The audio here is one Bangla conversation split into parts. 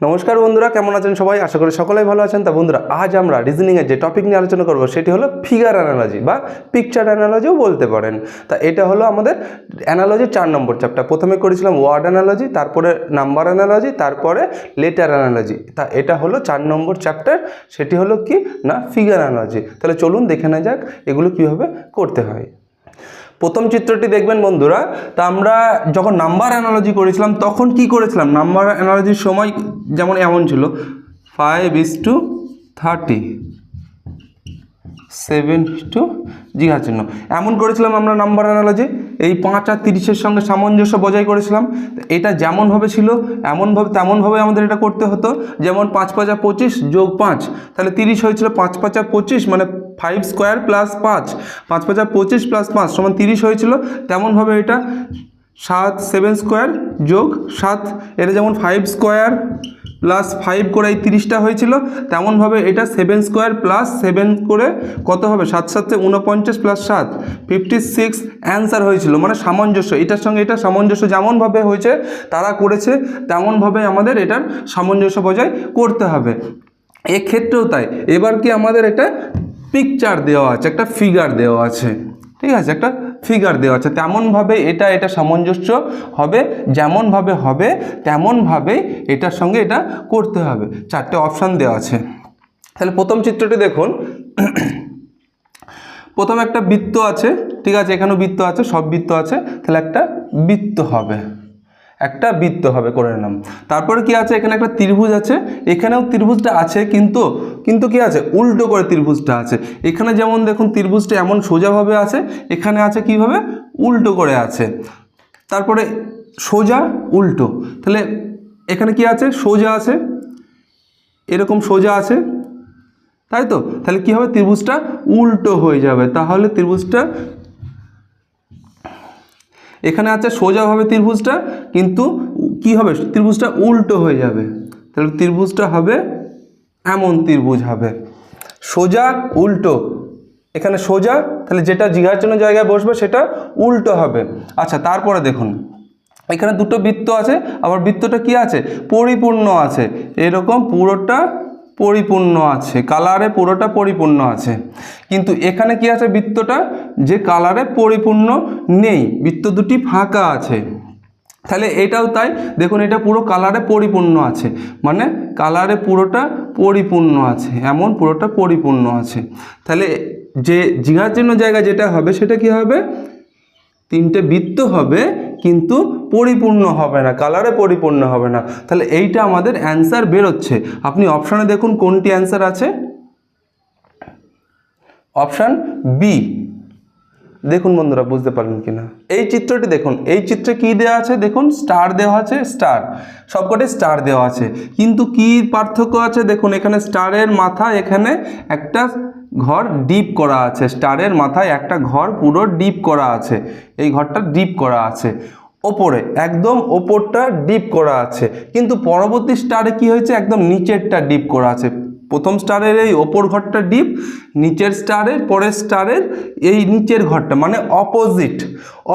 নমস্কার বন্ধুরা, কেমন আছেন সবাই? আশা করি সকলেই ভালো আছেন। তা বন্ধুরা, আজ আমরা রিজনিংয়ের যে টপিক নিয়ে আলোচনা করব, সেটি হলো ফিগার অ্যানালজি বা পিকচার অ্যানালজিও বলতে পারেন। তা এটা হলো আমাদের অ্যানালজি চার নম্বর চ্যাপ্টার প্রথমে করেছিলাম ওয়ার্ড অ্যানালজি তারপরে নাম্বার অ্যানালজি তারপরে লেটার অ্যানালজি তা এটা হলো চার নম্বর চ্যাপ্টার সেটি হলো কি? না ফিগার অ্যানালজি তাহলে চলুন দেখে নেওয়া যাক, এগুলো কীভাবে করতে হয়। প্রথম চিত্রটি দেখবেন বন্ধুরা, তা আমরা যখন নাম্বার অ্যানালজি করেছিলাম, তখন কি করেছিলাম? নাম্বার অ্যানালজির সময় যেমন এমন ছিল five is to thirty seven to জিহা চিহ্ন। এমন করেছিলাম আমরা নাম্বার অ্যানালজি, এই পাঁচ আর তিরিশের সঙ্গে সামঞ্জস্য বজায় করেছিলাম। এটা যেমনভাবে ছিল এমনভাবে তেমনভাবে আমাদের এটা করতে হতো, যেমন পাঁচ পাঁচা পঁচিশ যোগ পাঁচ, তাহলে তিরিশ হয়েছিল পাঁচ পাঁচা পঁচিশ মানে ফাইভ স্কোয়ার প্লাস পাঁচ পাঁচ পাঁচা পঁচিশ প্লাস পাঁচ, সমান তিরিশ হয়েছিল তেমনভাবে এটা সাত সেভেন স্কোয়ার যোগ সাত, এটা যেমন ফাইভ স্কোয়ার প্লাস ফাইভ করে এই তিরিশটা হয়েছিল, তেমনভাবে এটা সেভেন স্কোয়ার প্লাস সেভেন করে কত হবে? সাত সাতে উনপঞ্চাশ প্লাস সাত ফিফটি সিক্স অ্যান্সার হয়েছিল মানে সামঞ্জস্য। এটার সঙ্গে এটা সামঞ্জস্য যেমনভাবে হয়েছে, তারা করেছে, তেমনভাবে আমাদের এটার সামঞ্জস্য বজায় করতে হবে। এক্ষেত্রেও তাই। এবার কি আমাদের এটা পিকচার দেওয়া আছে, একটা ফিগার দেওয়া আছে। ঠিক আছে, একটা ফিগার দেওয়া আছে। তেমনভাবে এটা এটা সামঞ্জস্য হবে, যেমনভাবে হবে, তেমনভাবেই এটার সঙ্গে এটা করতে হবে। চারটে অপশান দেওয়া আছে। তাহলে প্রথম চিত্রটি দেখুন। প্রথম একটা বৃত্ত আছে, ঠিক আছে, এখানেও বৃত্ত আছে, সব বৃত্ত আছে। তাহলে একটা বৃত্ত হবে। একটা বৃত্ত হবে করে নিলাম তারপরে কি আছে? এখানে একটা ত্রিভুজ আছে। এখানেও ত্রিভুজটা আছে, কিন্তু কিন্তু কি আছে? উল্টো করে ত্রিভুজটা আছে। এখানে যেমন দেখুন, ত্রিভুজটা এমন সোজাভাবে আছে। এখানে আছে কীভাবে? উল্টো করে আছে। তারপরে সোজা, উল্টো। তাহলে এখানে কি আছে? সোজা আছে। এরকম সোজা আছে। তাই তো? তাহলে কি হবে? ত্রিভুজটা উল্টো হয়ে যাবে। তাহলে ত্রিভুজটা এখানে আছে সোজাভাবে ত্রিভুজটা, কিন্তু কি হবে? ত্রিভুজটা উল্টো হয়ে যাবে। তাহলে ত্রিভুজটা হবে এমন ত্রিভুজ হবে। সোজা, উল্টো। এখানে সোজা, তাহলে যেটা জিঘার জায়গায় বসবে সেটা উল্টো হবে। আচ্ছা তারপরে দেখুন। এখানে দুটো বৃত্ত আছে, আবার বৃত্তটা কি আছে? পরিপূর্ণ আছে। এরকম পুরোটা পরিপূর্ণ আছে কালারে পুরোটা পরিপূর্ণ আছে। কিন্তু এখানে কি আছে বৃত্তটা? যে কালারে পরিপূর্ণ নেই, বৃত্ত দুটি ফাঁকা আছে। তাহলে এটাও তাই, দেখুন এটা পুরো কালারে পরিপূর্ণ আছে। মানে কালারে পুরোটা পরিপূর্ণ আছে, এমন পুরোটা পরিপূর্ণ আছে। তাহলে যে জিঘার জন্য জায়গা যেটা হবে, সেটা কি হবে? তিনটে বৃত্ত হবে, কিন্তু পরিপূর্ণ হবে না কালারে পরিপূর্ণ হবে না। তাহলে এইটা আমাদের অ্যান্সার বেরোচ্ছে। আপনি অপশানে দেখুন কোনটি অ্যান্সার আছে। অপশান বি দেখুন বন্ধুরা, বুঝতে পারলেন কিনা? এই চিত্রটি দেখুন, এই চিত্রে কি দেওয়া আছে? দেখুন স্টার দেওয়া আছে স্টার সবকটে স্টার দেওয়া আছে। কিন্তু কি পার্থক্য আছে? দেখুন, এখানে স্টারের মাথা এখানে একটা ঘর ডিপ করা আছে। স্টারের মাথায় একটা ঘর পুরো ডিপ করা আছে। এই ঘরটা ডিপ করা আছে। ওপরে, একদম ওপরটা ডিপ করা আছে। কিন্তু পরবর্তী স্টারে কি হয়েছে? একদম নিচেরটা ডিপ করা আছে। প্রথম স্টারের এই ওপর ঘরটা ডিপ নিচের স্টারের পরের স্টারের এই নিচের ঘরটা মানে অপোজিট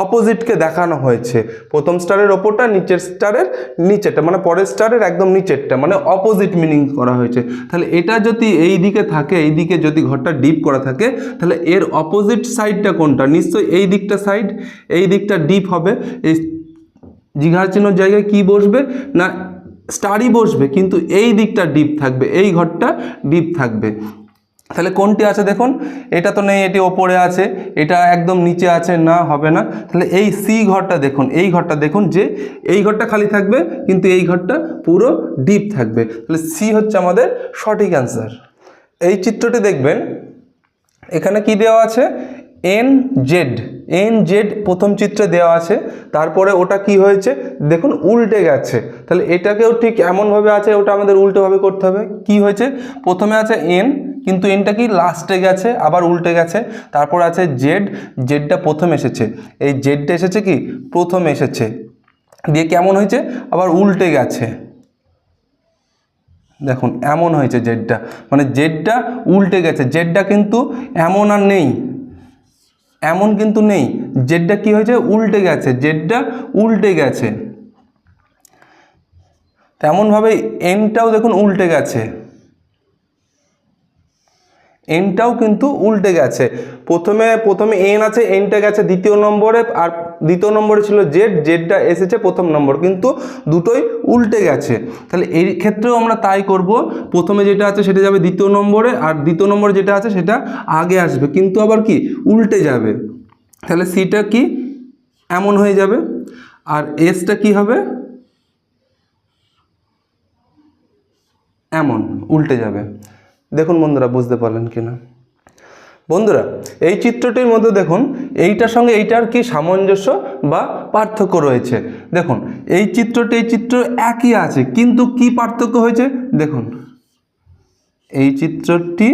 অপোজিটকে দেখানো হয়েছে। প্রথম স্টারের ওপরটা, নিচের স্টারের নিচেরটা মানে পরের স্টারের একদম নিচেরটা মানে অপোজিট মিনিং করা হয়েছে। তাহলে এটা যদি এই দিকে থাকে, এই দিকে যদি ঘরটা ডিপ করা থাকে, তাহলে এর অপোজিট সাইডটা কোনটা? নিশ্চয়ই এই দিকটা সাইড এই দিকটা ডিপ হবে, এই জিঘার চিহ্ন জায়গায় কি বসবে? না স্টারই বসবে, কিন্তু এই দিকটা ডিপ থাকবে, এই ঘরটা ডিপ থাকবে। তাহলে কোনটি আছে দেখুন? এটা তো নেই, এটি ওপরে আছে, এটা একদম নিচে আছে, না, হবে না। তাহলে এই সি ঘরটা দেখুন, এই ঘরটা দেখুন যে এই ঘরটা খালি থাকবে, কিন্তু এই ঘরটা পুরো ডিপ থাকবে। তাহলে সি হচ্ছে আমাদের সঠিক অ্যান্সার এই চিত্রটি দেখবেন, এখানে কি দেওয়া আছে? এন জেড এন জেড প্রথম চিত্রে দেওয়া আছে, তারপরে ওটা কি হয়েছে? দেখুন, উল্টে গেছে। তাহলে এটাকেও ঠিক এমনভাবে আছে, ওটা আমাদের উল্টোভাবে করতে হবে। কি হয়েছে? প্রথমে আছে এন কিন্তু এনটা কি লাস্টে গেছে, আবার উল্টে গেছে। তারপর আছে জেড জেডটা প্রথম এসেছে। এই জেডটা এসেছে কি? প্রথম এসেছে। দিয়ে কেমন হয়েছে? আবার উল্টে গেছে। দেখুন, এমন হয়েছে জেডটা মানে জেডটা উল্টে গেছে। জেডটা কিন্তু এমন আর নেই। এমন কিন্তু নেই। জেডটা কি হয়েছে? উল্টে গেছে। জেডটা উল্টে গেছে। তেমনভাবে এনটাও দেখুন উল্টে গেছে। এনটাও কিন্তু উল্টে গেছে। প্রথমে প্রথমে এন আছে, এনটা গেছে দ্বিতীয় নম্বরে, আর দ্বিতীয় নম্বরে ছিল জেড জেডটা এসেছে প্রথম নম্বর, কিন্তু দুটোই উল্টে গেছে। তাহলে এই ক্ষেত্রেও আমরা তাই করব, প্রথমে যেটা আছে সেটা যাবে দ্বিতীয় নম্বরে, আর দ্বিতীয় নম্বরে যেটা আছে সেটা আগে আসবে, কিন্তু আবার কি? উল্টে যাবে। তাহলে সিটা কি? এমন হয়ে যাবে, আর এসটা কি হবে? এমন, উল্টে যাবে। দেখুন বন্ধুরা, বুঝতে পারলেন কি না বন্ধুরা, এই চিত্রটির মধ্যে দেখুন, এইটার সঙ্গে এইটার কি সামঞ্জস্য বা পার্থক্য রয়েছে? দেখুন, এই চিত্রটি, এই চিত্র একই আছে, কিন্তু কি পার্থক্য হয়েছে? দেখুন, এই চিত্রটি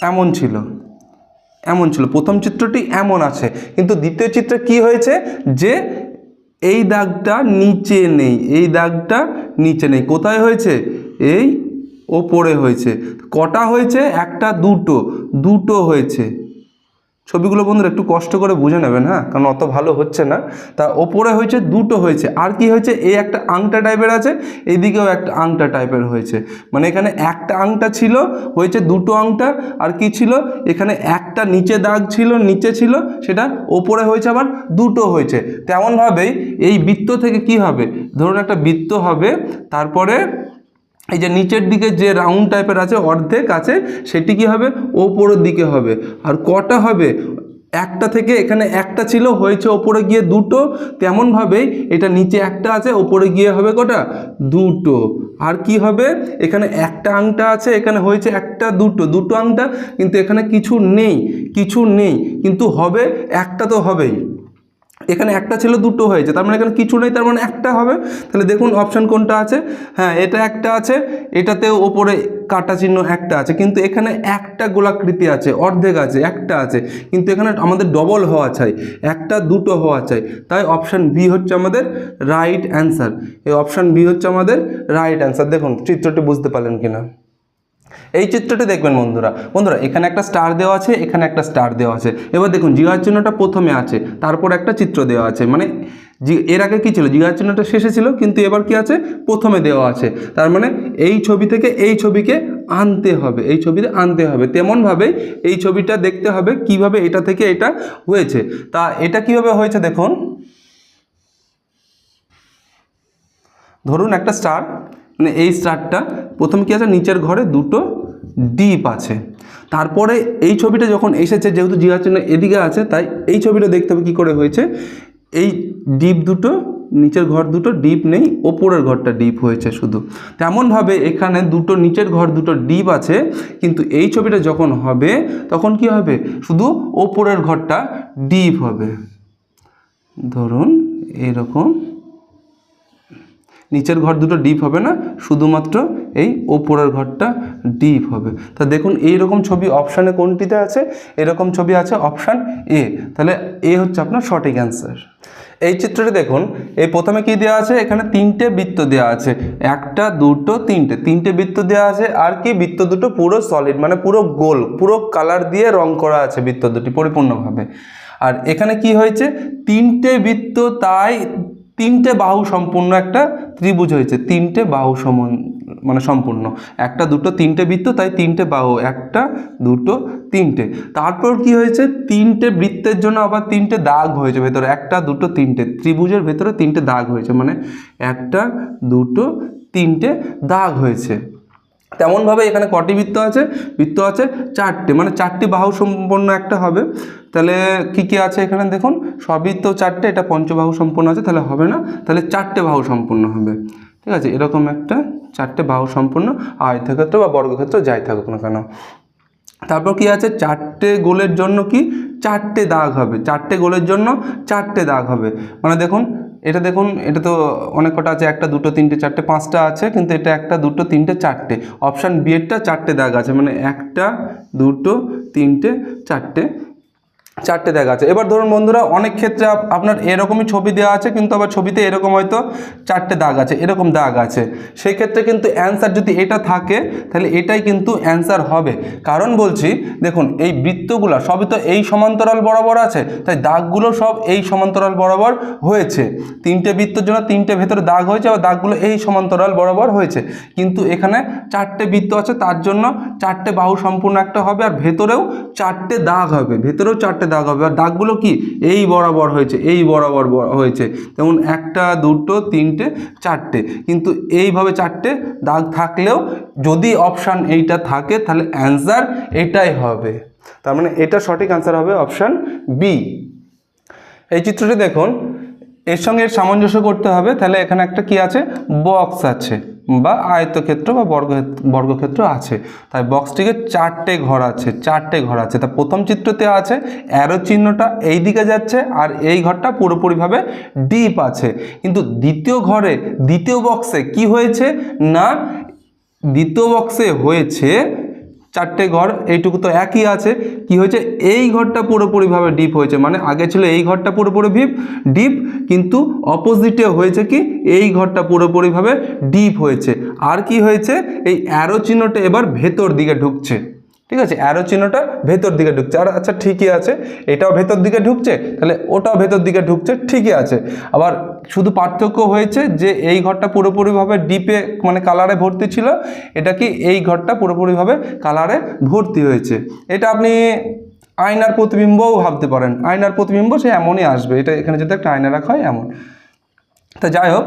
এমন ছিল এমন ছিল, প্রথম চিত্রটি এমন আছে, কিন্তু দ্বিতীয় চিত্রে কি হয়েছে? যে এই দাগটা নিচে নেই, এই দাগটা নিচে নেই। কোথায় হয়েছে? এই ওপরে হয়েছে। কটা হয়েছে? একটা, দুটো। দুটো হয়েছে। ছবিগুলো বন্ধুরা একটু কষ্ট করে বুঝে নেবেন হ্যাঁ? কারণ অত ভালো হচ্ছে না। তা ওপরে হয়েছে, দুটো হয়েছে। আর কি হয়েছে? এই একটা আংটা টাইপের আছে, এইদিকেও একটা আংটা টাইপের হয়েছে। মানে এখানে একটা আংটা ছিল, হয়েছে দুটো আংটা। আর কি ছিল? এখানে একটা নিচে দাগ ছিল, নিচে ছিল, সেটা ওপরে হয়েছে আবার দুটো হয়েছে। তেমনভাবেই এই বৃত্ত থেকে কি হবে? ধরুন একটা বৃত্ত হবে, তারপরে এই যে নিচের দিকে যে রাউন্ড টাইপের আছে, অর্ধেক আছে, সেটি কি হবে? ওপরের দিকে হবে। আর কটা হবে? একটা থেকে এখানে একটা ছিল, হয়েছে ওপরে গিয়ে দুটো। তেমনভাবেই এটা নিচে একটা আছে, ওপরে গিয়ে হবে কটা? দুটো। আর কি হবে? এখানে একটা আংটা আছে, এখানে হয়েছে একটা, দুটো। দুটো আংটা, কিন্তু এখানে কিছু নেই কিছু নেই। কিন্তু হবে, একটা তো হবেই। এখানে একটা ছিল, দুটো হয়েছে। তার মানে এখানে কিছু নেই, তার মানে একটা হবে। তাহলে দেখুন অপশান কোনটা আছে? হ্যাঁ এটা একটা আছে, এটাতেও ওপরে কাটা চিহ্ন একটা আছে। কিন্তু এখানে একটা গোলাকৃতি আছে, অর্ধেক আছে, একটা আছে। কিন্তু এখানে আমাদের ডবল হওয়া চাই, একটা, দুটো হওয়া চাই। তাই অপশান বি হচ্ছে আমাদের রাইট অ্যান্সার এই অপশান বি হচ্ছে আমাদের রাইট অ্যান্সার দেখুন, চিত্রটি বুঝতে পারলেন কিনা। এই চিত্রটি দেখবেন বন্ধুরা। বন্ধুরা, এখানে একটা স্টার দেওয়া আছে, এখানে একটা স্টার দেওয়া আছে। এবার দেখুন জিগার চিহ্নটা প্রথমে আছে, তারপর একটা চিত্র দেওয়া আছে। মানে জি- এর আগে কী ছিল? জিগার চিহ্নটা শেষে ছিল, কিন্তু এবার কি আছে? প্রথমে দেওয়া আছে। তার মানে এই ছবি থেকে এই ছবিকে আনতে হবে, এই ছবিতে আনতে হবে। তেমনভাবে এই ছবিটা দেখতে হবে কীভাবে এটা থেকে এটা হয়েছে। তা এটা কীভাবে হয়েছে দেখুন। ধরুন একটা স্টার মানে এই স্টারটা প্রথম কী আছে? নিচের ঘরে দুটো ডিপ আছে। তারপরে এই ছবিটা যখন এসেছে, যেহেতু জিয়া চিহ্ন এদিকে আছে, তাই এই ছবিটা দেখতে হবে কী করে হয়েছে। এই ডিপ দুটো, নিচের ঘর দুটো ডিপ নেই, ওপরের ঘরটা ডিপ হয়েছে শুধু। তেমনভাবে এখানে দুটো, নিচের ঘর দুটো ডিপ আছে, কিন্তু এই ছবিটা যখন হবে, তখন কি হবে? শুধু ওপরের ঘরটা ডিপ হবে। ধরুন, এরকম নিচের ঘর দুটো ডিপ হবে না, শুধুমাত্র এই ওপরের ঘরটা ডিপ হবে। তা দেখুন এই রকম ছবি অপশানে কোনটিতে আছে? এরকম ছবি আছে অপশান এ তাহলে এ হচ্ছে আপনার সঠিক অ্যান্সার এই চিত্রটি দেখুন, এই প্রথমে কি দেওয়া আছে? এখানে তিনটে বৃত্ত দেওয়া আছে। একটা, দুটো, তিনটে। তিনটে বৃত্ত দেওয়া আছে, আর কি? বৃত্ত দুটো পুরো সলিড মানে পুরো গোল, পুরো কালার দিয়ে রং করা আছে বৃত্ত দুটি পরিপূর্ণভাবে। আর এখানে কি হয়েছে? তিনটে বৃত্ত তাই তিনটে বাহু সম্পূর্ণ একটা ত্রিভুজ হয়েছে, তিনটে বাহু সমান মানে সম্পূর্ণ। একটা দুটো তিনটে বৃত্ত, তাই তিনটে বাহু, একটা, দুটো, তিনটে। তারপর কি হয়েছে? তিনটে বৃত্তের জন্য আবার তিনটে দাগ হয়েছে ভেতরে, একটা, দুটো, তিনটে। ত্রিভুজের ভেতরে তিনটে দাগ হয়েছে মানে একটা, দুটো, তিনটে দাগ হয়েছে। তেমনভাবে এখানে কটি বৃত্ত আছে? বৃত্ত আছে চারটে মানে চারটি বাহু সম্পন্ন একটা হবে। তাহলে কি কি আছে এখানে দেখুন? সবই তো চারটে, এটা পঞ্চবাহু সম্পন্ন আছে, তাহলে হবে না? তাহলে চারটে বাহু সম্পন্ন হবে। ঠিক আছে? এরকম একটা চারটে বাহু সম্পূর্ণ আয়তক্ষেত্র বা বর্গক্ষেত্র যাই থাকুক না কেন। তারপর কি আছে? চারটে গোলের জন্য কি? চারটে দাগ হবে। চারটে গোলের জন্য চারটে দাগ হবে। মানে দেখুন এটা দেখুন, এটা তো অনেক কটা আছে, একটা, দুটো, তিনটে, চারটে, পাঁচটা আছে, কিন্তু এটা একটা, দুটো, তিনটে, চারটে। অপশান বিয়েরটা চারটে দাগ আছে মানে একটা, দুটো, তিনটে, চারটে। চারটে দাগ আছে। এবার ধরুন বন্ধুরা, অনেক ক্ষেত্রে আপনার এরকমই ছবি দেওয়া আছে, কিন্তু আবার ছবিতে এরকম হয়তো চারটে দাগ আছে, এরকম দাগ আছে। সেই ক্ষেত্রে কিন্তু অ্যান্সার যদি এটা থাকে, তাহলে এটাই কিন্তু অ্যান্সার হবে। কারণ বলছি, দেখুন, এই বৃত্তগুলো সবই তো এই সমান্তরাল বরাবর আছে, তাই দাগগুলো সব এই সমান্তরাল বরাবর হয়েছে। তিনটে বৃত্তর জন্য তিনটে ভেতরে দাগ হয়েছে, আবার দাগগুলো এই সমান্তরাল বরাবর হয়েছে। কিন্তু এখানে চারটে বৃত্ত আছে, তার জন্য চারটে বাহু সম্পূর্ণ একটা হবে, আর ভেতরেও চারটে দাগ হবে, ভেতরেও চারটে দাগ হবে। আর দাগগুলো কি? এই বরাবর হয়েছে, এই বরাবর হয়েছে। যেমন একটা, দুটো, তিনটে, চারটে। কিন্তু এইভাবে চারটে দাগ থাকলেও যদি অপশান এইটা থাকে, তাহলে অ্যান্সার এটাই হবে। তার মানে এটা সঠিক অ্যান্সার হবে অপশান বি এই চিত্রটি দেখুন। এর সঙ্গে সামঞ্জস্য করতে হবে। তাহলে এখানে একটা কি আছে? বক্স আছে। বা আয়তক্ষেত্র বা বর্গ বর্গক্ষেত্র আছে। তাই বক্সটিকে চারটে ঘর আছে, চারটে ঘর আছে। তা প্রথম চিত্রতে আছে অ্যারো চিহ্নটা এই দিকে যাচ্ছে আর এই ঘরটা পুরোপুরিভাবে ডিপ আছে। কিন্তু দ্বিতীয় ঘরে, দ্বিতীয় বক্সে কি হয়েছে না, দ্বিতীয় বক্সে হয়েছে চারটে ঘর, এইটুকু তো একই আছে। কি হয়েছে? এই ঘরটা পুরোপুরিভাবে ডিপ হয়েছে। মানে আগে ছিল এই ঘরটা পুরোপুরি ভিপ ডিপ কিন্তু অপোজিটে হয়েছে কি? এই ঘরটা পুরোপুরিভাবে ডিপ হয়েছে। আর কি হয়েছে? এই অ্যারো চিহ্নটা এবার ভেতর দিকে ঢুকছে। ঠিক আছে? অ্যারো চিহ্নটা ভেতর দিকে ঢুকছে। আর আচ্ছা ঠিকই আছে। এটাও ভেতর দিকে ঢুকছে? তাহলে ওটাও ভেতর দিকে ঢুকছে, ঠিকই আছে। আবার শুধু পার্থক্য হয়েছে যে এই ঘরটা পুরোপুরিভাবে ডিপে মানে কালারে ভর্তি ছিল। এটা কি এই ঘরটা পুরোপুরিভাবে কালারে ভর্তি হয়েছে? এটা আপনি আয়নার প্রতিবিম্বও ভাবতে পারেন। আয়নার প্রতিবিম্ব সে এমনই আসবে। এটা এখানে যদি একটা আয়না রাখা হয়, এমন। তা যাই হোক,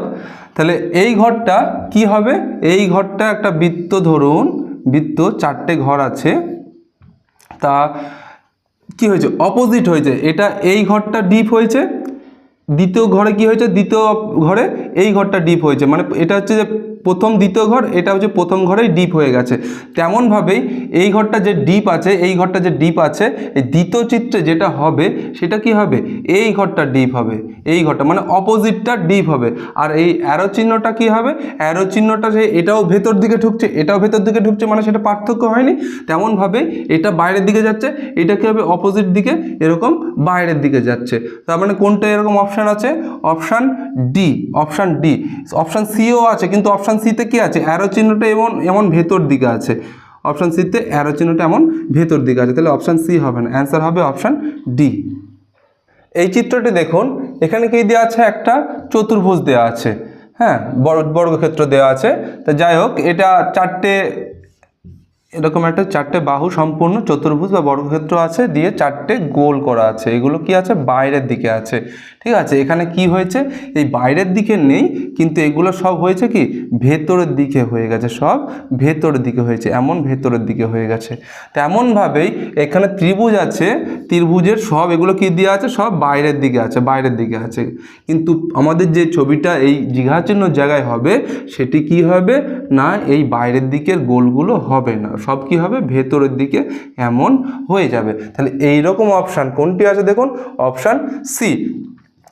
তাহলে এই ঘরটা কি হবে? এই ঘরটা একটা বৃত্ত ধরুন, বৃত্ত চারটে ঘর আছে। তা কি হয়েছে? অপোজিট হয়েছে। এটা এই ঘরটা ডিপ হয়েছে। দ্বিতীয় ঘরে কি হয়েছে? দ্বিতীয় ঘরে এই ঘরটা ডিপ হয়েছে। মানে এটা হচ্ছে যে প্রথম দ্বিতীয় ঘর, এটা হচ্ছে প্রথম ঘরেই ডিপ হয়ে গেছে। তেমনভাবেই এই ঘরটা যে ডিপ আছে, এই ঘরটা যে ডিপ আছে, এই দ্বিতীয় চিত্রে যেটা হবে, সেটা কি হবে? এই ঘরটা ডিপ হবে। এই ঘরটা মানে অপোজিটটা ডিপ হবে। আর এই অ্যারো চিহ্নটা কি হবে? অ্যারো চিহ্নটা যে এটাও ভেতর দিকে ঢুকছে, এটাও ভেতর দিকে ঢুকছে মানে সেটা পার্থক্য হয়নি। তেমনভাবে এটা বাইরের দিকে যাচ্ছে, এটা কি হবে? অপোজিট দিকে, এরকম বাইরের দিকে যাচ্ছে। তার মানে কোনটা এরকম অপশান আছে? Option D option D option CO আছে, কিন্তু অপশান সিতে কি আছে? অ্যারো চিহ্নটা এমন এমন ভেতর দিকে আছে। অপশান সিতে অ্যারো চিহ্নটা এমন ভেতর দিকে আছে। তাহলে অপশান সি হবে না। অ্যান্সার হবে অপশান ডি এই চিত্রটি দেখুন। এখানে কি দেওয়া আছে? একটা চতুর্ভুজ দেওয়া আছে। হ্যাঁ বর্গক্ষেত্র দেওয়া আছে। তা যাই হোক, এটা চারটে এরকম একটা চারটে বাহু সম্পূর্ণ চতুর্ভুজ বা বর্গক্ষেত্র আছে দিয়ে চারটে গোল করা আছে। এগুলো কি আছে? বাইরের দিকে আছে। ঠিক আছে, এখানে কি হয়েছে? এই বাইরের দিকে নেই, কিন্তু এগুলো সব হয়েছে কি? ভেতরের দিকে হয়ে গেছে, সব ভেতরের দিকে হয়েছে, এমন ভেতরের দিকে হয়ে গেছে। তেমনভাবেই এখানে ত্রিভুজ আছে, ত্রিভুজের সব এগুলো কি দেওয়া আছে? সব বাইরের দিকে আছে, বাইরের দিকে আছে। কিন্তু আমাদের যে ছবিটা এই জিঘা চিহ্ন জায়গায় হবে, সেটি কি হবে? না, এই বাইরের দিকের গোলগুলো হবে না। সব কি হবে? ভেতরের দিকে এমন হয়ে যাবে। তাহলে এই রকম অপশান কোনটি আছে দেখুন? অপশান সি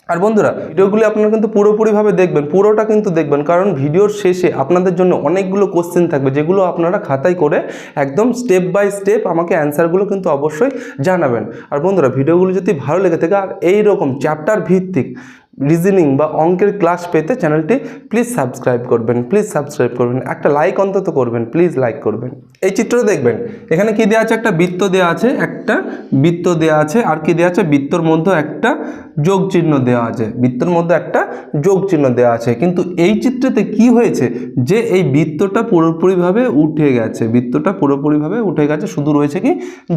আর বন্ধুরা ভিডিওগুলি আপনারা কিন্তু পুরোপুরিভাবে দেখবেন, পুরোটা কিন্তু দেখবেন। কারণ ভিডিওর শেষে আপনাদের জন্য অনেকগুলো কোশ্চেন থাকবে, যেগুলো আপনারা খাতায় করে একদম স্টেপ বাই স্টেপ আমাকে অ্যান্সারগুলো কিন্তু অবশ্যই জানাবেন। আর বন্ধুরা, ভিডিওগুলো যদি ভালো লেগে থাকে, আর এই রকম চ্যাপ্টার ভিত্তিক রিজনিং বা অঙ্কের ক্লাস পেতে চ্যানেলটি প্লিজ সাবস্ক্রাইব করবেন প্লিজ সাবস্ক্রাইব করবেন, একটা লাইক অন্তত করবেন প্লিজ লাইক করবেন। এই চিত্রটা দেখবেন, এখানে কি দেওয়া আছে? একটা বৃত্ত দেওয়া আছে, একটা বৃত্ত দেওয়া আছে, আর কি দেওয়া আছে? বৃত্তর মধ্যে একটা যোগ চিহ্ন দেওয়া আছে, বৃত্তর মধ্যে একটা যোগ চিহ্ন দেওয়া আছে। কিন্তু এই চিত্রতে কি হয়েছে? যে এই বৃত্তটা পুরোপুরিভাবে উঠে গেছে, বৃত্তটা পুরোপুরিভাবে উঠে গেছে, শুধু রয়েছে কি?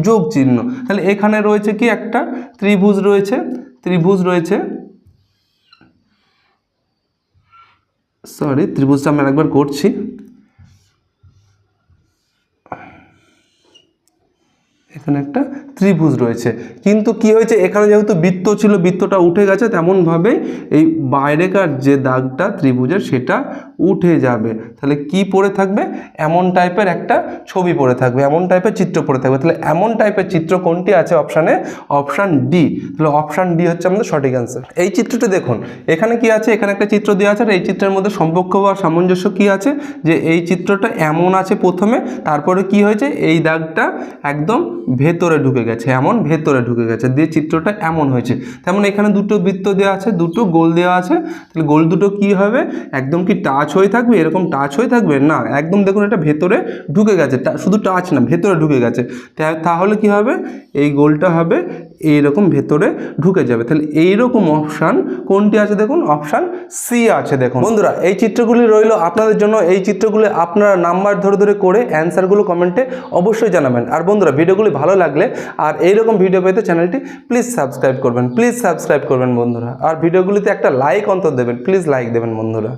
যোগ চিহ্ন। তাহলে এখানে রয়েছে কি? একটা ত্রিভুজ রয়েছে ত্রিভুজ রয়েছে সরি ত্রিভুজটা আমি আরেকবার করছি। এখানে একটা ত্রিভুজ রয়েছে। কিন্তু কি হয়েছে? এখানে যেহেতু বৃত্ত ছিল, বৃত্তটা উঠে গেছে, তেমনভাবে এই বাইরেকার যে দাগটা ত্রিভুজের, সেটা উঠে যাবে। তাহলে কি পড়ে থাকবে? এমন টাইপের একটা ছবি পড়ে থাকবে, এমন টাইপের চিত্র পড়ে থাকবে। তাহলে এমন টাইপের চিত্র কোনটি আছে অপশানে অপশান ডি তাহলে অপশান ডি হচ্ছে আমাদের সঠিক অ্যান্সার এই চিত্রটি দেখুন, এখানে কি আছে? এখানে একটা চিত্র দেওয়া আছে, আর এই চিত্রের মধ্যে সম্পর্ক বা সামঞ্জস্য কি আছে? যে এই চিত্রটা এমন আছে প্রথমে, তারপরে কি হয়েছে? এই দাগটা একদম ভেতরে ঢুকে গেছে, এমন ভেতরে ঢুকে গেছে দিয়ে চিত্রটা এমন হয়েছে। তেমন এখানে দুটো বৃত্ত দেওয়া আছে, দুটো গোল দেওয়া আছে। তাহলে গোল দুটো কি হবে? একদম কি টাচ হয়ে থাকবে? এরকম টাচ হয়ে থাকবে? না, একদম দেখুন এটা ভেতরে ঢুকে গেছে শুধু টাচ না, ভেতরে ঢুকে গেছে। তাহলে কি হবে? এই গোলটা হবে, এইরকম ভেতরে ঢুকে যাবে। তাহলে এইরকম অপশান কোনটি আছে দেখুন? অপশান সি আছে দেখুন। বন্ধুরা, এই চিত্রগুলি রইল আপনাদের জন্য। এই চিত্রগুলি আপনারা নাম্বার ধরে ধরে করে অ্যান্সারগুলো কমেন্টে অবশ্যই জানাবেন। আর বন্ধুরা ভিডিওগুলি ভালো লাগলে আর এইরকম ভিডিও পেতে চ্যানেলটি প্লিজ সাবস্ক্রাইব করবেন প্লিজ সাবস্ক্রাইব করবেন বন্ধুরা। আর ভিডিওগুলিতে একটা লাইক অন্তর দেবেন প্লিজ লাইক দেবেন বন্ধুরা।